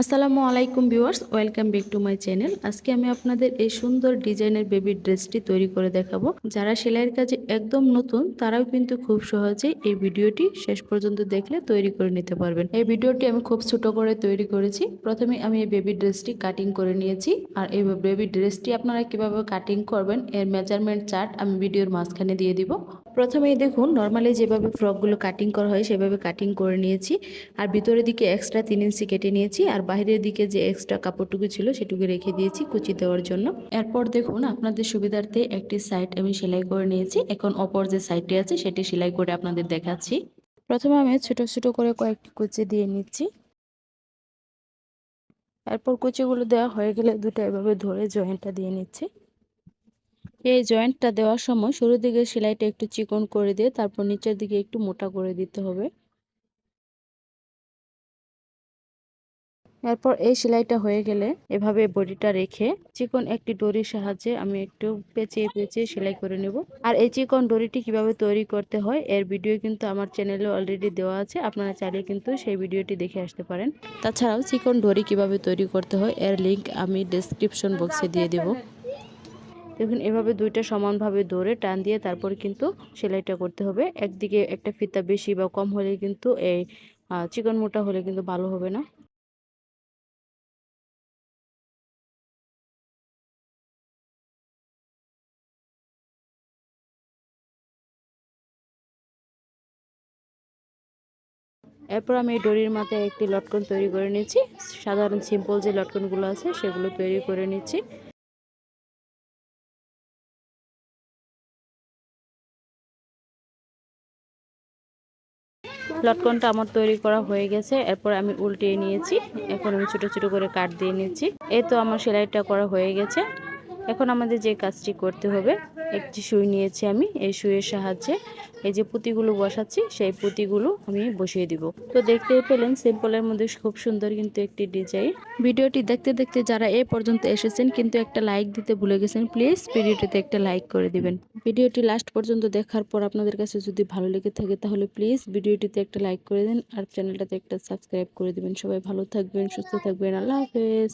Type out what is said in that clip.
আসসালামু আলাইকুম viewers, welcome back to my channel. আজকে আমি আপনাদের এই সুন্দর ডিজাইনের বেবি ড্রেসটি তৈরি করে দেখাবো। যারা সেলাইয়ের কাজে একদম নতুন, তারাও কিন্তু খুব সহজে এই ভিডিওটি শেষ পর্যন্ত দেখলে তৈরি করে নিতে পারবেন। এই ভিডিওটি আমি খুব ছোট করে তৈরি করেছি। প্রথমে আমি এই বেবি ড্রেসটি কাটিং করে নিয়েছি। আর এই বেবি ড্রেসটি আপনারা কীভাবে কাটিং করবেন, এর মেজারমেন্ট চার্ট আমি ভিডিওর মাঝখানে দিয়ে দিব। প্রথমেই দেখুন নর্মালি যেভাবে ফ্রকগুলো কাটিং করা হয়, সেভাবে কাটিং করে নিয়েছি। আর ভিতরের দিকে এক্সট্রা তিন ইঞ্চি কেটে নিয়েছি। আর বাইরের দিকে যে এক্সট্রা কাপড়টুকু ছিল, সেটুকু রেখে দিয়েছি কুচি দেওয়ার জন্য। এরপর দেখুন, আপনাদের সুবিধার্থে একটি সাইড আমি সেলাই করে নিয়েছি। এখন অপর যে সাইডটি আছে, সেটি সেলাই করে আপনাদের দেখাচ্ছি। প্রথমে আমি ছোটো ছোটো করে কয়েকটি কুচি দিয়ে নিচ্ছি। এরপর কুচিগুলো দেওয়া হয়ে গেলে দুটো এভাবে ধরে জয়েন্টটা দিয়ে নিচ্ছি। এই জয়েন্টটা দেওয়ার সময় শুরুর দিকে সেলাইটা একটু চিকন করে দিয়ে তারপর নিচের দিকে একটু মোটা করে দিতে হবে। এরপর এই সেলাইটা হয়ে গেলে এভাবে বডিটা রেখে চিকন একটি ডরির সাহায্যে আমি একটু পেঁচিয়ে পেঁচিয়ে সেলাই করে নেব। আর এই চিকন ডরিটি কীভাবে তৈরি করতে হয় এর ভিডিও কিন্তু আমার চ্যানেলে অলরেডি দেওয়া আছে, আপনারা চাইলে কিন্তু সেই ভিডিওটি দেখে আসতে পারেন। তাছাড়াও চিকন ডরি কীভাবে তৈরি করতে হয় এর লিঙ্ক আমি ডেসক্রিপশন বক্সে দিয়ে দেব। দেখুন, এভাবে দুইটা সমানভাবে ধরে টান দিয়ে তারপর কিন্তু সেলাইটা করতে হবে। একদিকে একটা ফিতা বেশি বা কম হলে কিন্তু এই চিকন মোটা হলে কিন্তু ভালো হবে না। এরপর আমি ডরির মাথায় একটি লটকন তৈরি করে নিচ্ছি। সাধারণ, সিম্পল যে লটকনগুলো আছে সেগুলো তৈরি করে নিচ্ছি। লটকনটা আমার তৈরি করা হয়ে গেছে। এরপর আমি উল্টিয়ে নিয়েছি। এখন আমি ছোট ছোট করে কাট দিয়ে নিচ্ছি। এই তো আমার সেলাইটা করা হয়ে গেছে। এখন আমাদের যে কাজটি করতে হবে, একটি সুই নিয়েছি আমি, এই সুইয়ের সাহায্যে এই যে পুঁতিগুলো বসাচ্ছি, সেই পুঁতিগুলো আমি বসিয়ে দিব। তো দেখতে পেলেন, সিম্পলের মধ্যে খুব সুন্দর কিন্তু একটি ডিজাইন। ভিডিওটি দেখতে দেখতে যারা এ পর্যন্ত এসেছেন কিন্তু একটা লাইক দিতে ভুলে গেছেন, প্লিজ ভিডিওটিতে একটা লাইক করে দিবেন। ভিডিওটি লাস্ট পর্যন্ত দেখার পর আপনাদের কাছে যদি ভালো লেগে থাকে তাহলে প্লিজ ভিডিওটিতে একটা লাইক করে দেন আর চ্যানেলটাতে একটা সাবস্ক্রাইব করে দিবেন। সবাই ভালো থাকবেন, সুস্থ থাকবেন, আল্লাহ হাফেজ।